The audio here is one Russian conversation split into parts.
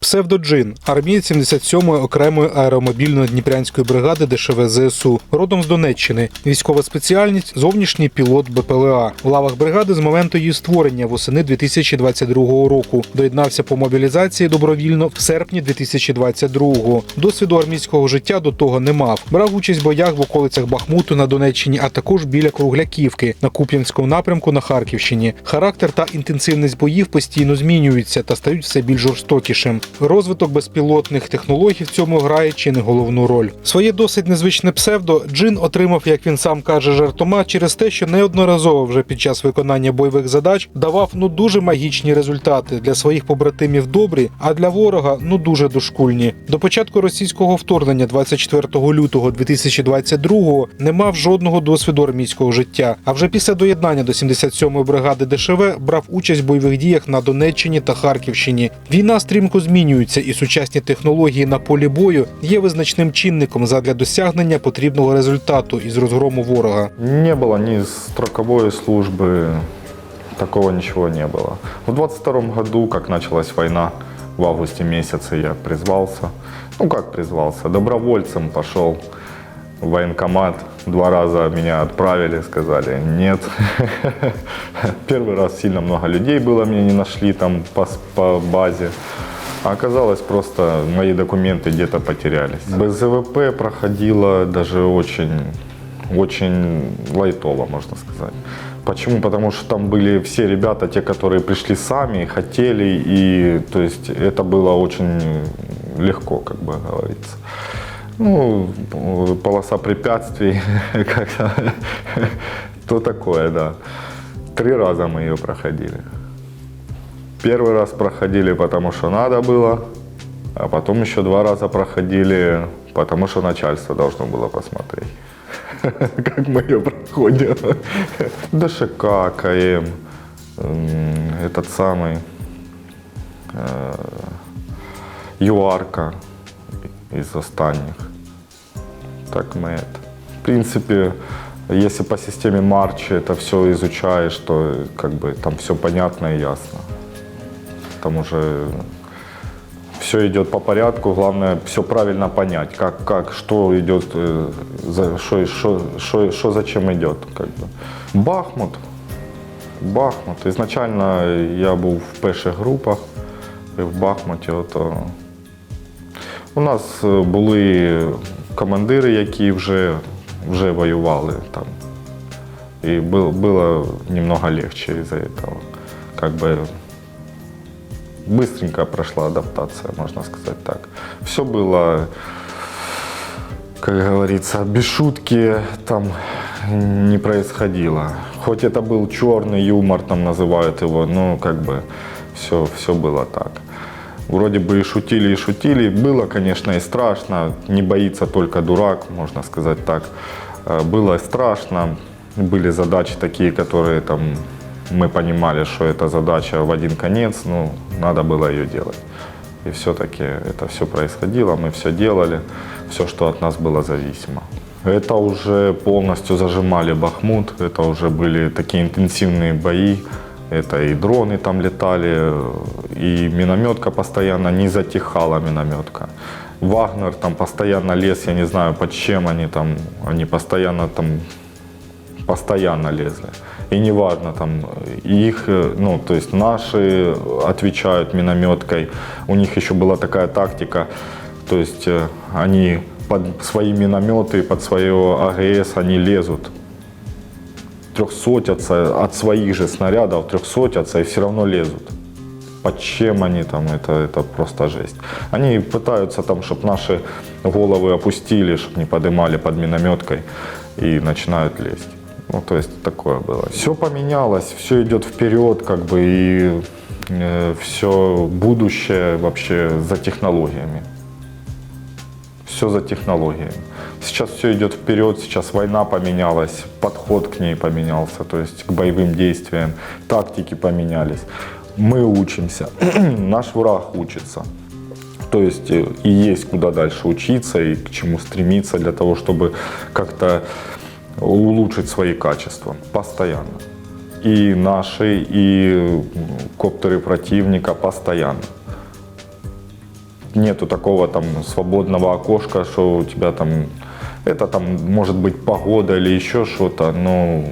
Псевдоджин, армієць 77-ї окремої аеромобільної дніпрянської бригади ДШВ ЗСУ, родом з Донеччини. Військова спеціальність зовнішній пілот БПЛА. В лавах бригади з моменту її створення восени 2022 року. Доєднався по мобілізації добровільно в серпні 2022-го. Досвіду армійського життя до того не мав. Брав участь в боях в околицях Бахмуту на Донеччині, а також біля Кругляківки на Куп'янському напрямку на Харківщині. Характер та інтенсивність боїв постійно змінюються та стають все більш жорстокішим. Розвиток безпілотних технологій в цьому грає чи не головну роль. Своє досить незвичне псевдо Джин отримав, як він сам каже, жартома через те, що неодноразово вже під час виконання бойових задач давав ну дуже магічні результати для своїх побратимів добрі, а для ворога ну дуже дошкульні. До початку російського вторгнення 24 лютого 2022 не мав жодного досвіду армійського життя. А вже після доєднання до 77-ї бригади ДШВ брав участь в бойових діях на Донеччині та Харківщині. Війна стрімко змінюється, і сучасні технології на полі бою є визначним чинником задля досягнення потрібного результату із розгрому ворога. Не было ни строковой службы, такого ничего не было. В 22 году, как началась война, в августе месяце я призвался. Ну как призвался, добровольцем пошел в военкомат. Два раза меня отправили, сказали нет. Первый раз сильно много людей было, меня не нашли там по, с- по базе. А оказалось, просто мои документы где-то потерялись. БЗВП проходило даже очень, очень лайтово, можно сказать. Почему? Потому что там были все ребята, те, которые пришли сами, хотели, и то есть это было очень легко, как бы говорится. Ну, полоса препятствий, как-то, то такое, да. Три раза мы ее проходили. Первый раз проходили, потому что надо было, а потом еще два раза проходили, потому что начальство должно было посмотреть, как мы ее проходим. ДШК, КМ, этот самый, э, ЮАРКа из останних. Так мы это. В принципе, если по системе Марчи это все изучаешь, то как бы там все понятно и ясно. Там уже все идет по порядку, главное все правильно понять, как, как что идет, э, за, что, что, что, что зачем идет. Как бы. Бахмут. Бахмут. Изначально я був в перших групах і в Бахмуті. Ото у нас е, були командири, які вже, вже воювали там. И был, было немного легче из-за этого. Быстренько прошла адаптация, можно сказать так. Все было, как говорится, без шутки там не происходило. Хоть это был черный юмор, там называют его, но как бы все, все было так. Вроде бы и шутили, и шутили. Было, конечно, и страшно. Не боится только дурак, можно сказать так. Э, Было страшно. Были задачи такие, которые там мы понимали, что эта задача в один конец, ну, надо было ее делать. И все-таки это все происходило, мы все делали, все, что от нас было зависимо. Это уже полностью зажимали Бахмут, это уже были такие интенсивные бои, это и дроны там летали, и минометка постоянно не затихала минометка. Вагнер там постоянно лез, я не знаю под чем они там, они постоянно там постоянно лезли. И неважно, там, их, э, ну, то есть наши отвечают минометкой. У них еще была такая тактика, то есть э, они под свои минометы, под свое АГС они лезут. Трехсотятся от своих же снарядов, трехсотятся и все равно лезут. Под чем они там, это, это просто жесть. Они пытаются там, чтобы наши головы опустили, чтобы не поднимали под минометкой и начинают лезть. Ну, то есть такое было. Все поменялось, все идет вперед, как бы, и все будущее вообще за технологиями. Все за технологиями. Сейчас все идет вперед, сейчас война поменялась, подход к ней поменялся, то есть к боевым действиям, тактики поменялись. Мы учимся, наш враг учится. То есть э, и есть куда дальше учиться и к чему стремиться для того, чтобы как-то улучшить свои качества постоянно. И наши, и коптеры противника постоянно. нету такого там свободного окошка, что у тебя там это там может быть погода или еще что-то, но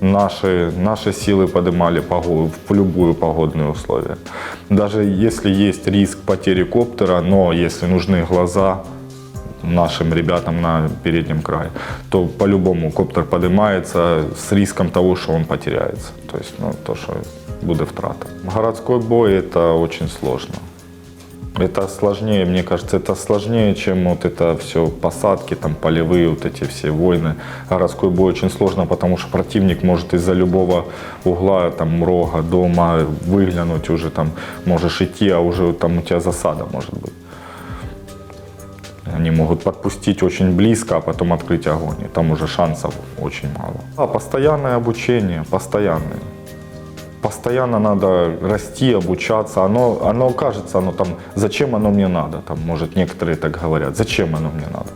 наши, наши силы поднимали погоду, в любую погодные условия. Даже если есть риск потери коптера, но если нужны глаза нашим ребятам на переднем крае, то по-любому коптер поднимается с риском того, что он потеряется. То есть, ну, то, что будет втрата. Городской бой – это очень сложно. Это сложнее, мне кажется, это сложнее, чем вот это все посадки, там полевые, вот эти все войны. Городской бой очень сложно, потому что противник может из-за любого угла, там, рога, дома выглянуть уже, там, можешь идти, а уже там у тебя засада может быть. Они могут подпустить очень близко, а потом открыть огонь. И там уже шансов очень мало. А постоянное обучение, постоянное постоянно надо расти, обучаться. Оно, оно кажется, оно там, зачем оно мне надо? Там, может, некоторые так говорят, зачем оно мне надо?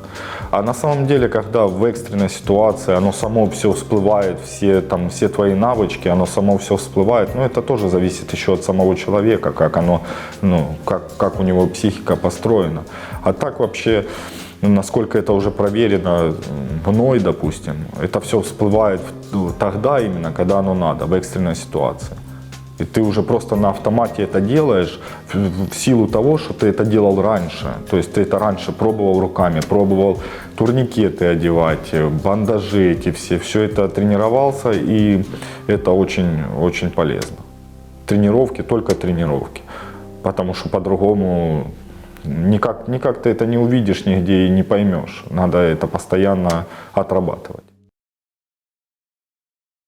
А на самом деле, когда в экстренной ситуации оно само все всплывает, все, там, все твои навычки, оно само все всплывает, ну, это тоже зависит еще от самого человека, как оно, ну, как, как у него психика построена. А так вообще, ну, насколько это уже проверено мной, допустим, это все всплывает тогда именно, когда оно надо, в экстренной ситуации. И ты уже просто на автомате это делаешь в, силу того, что ты это делал раньше. То есть ты это раньше пробовал руками, пробовал турникеты одевать, э, бандажи эти все. Все это тренировался, и это очень, очень полезно. Тренировки, только тренировки. Потому что по-другому никак, никак ты это не увидишь нигде и не поймешь. Надо это постоянно отрабатывать.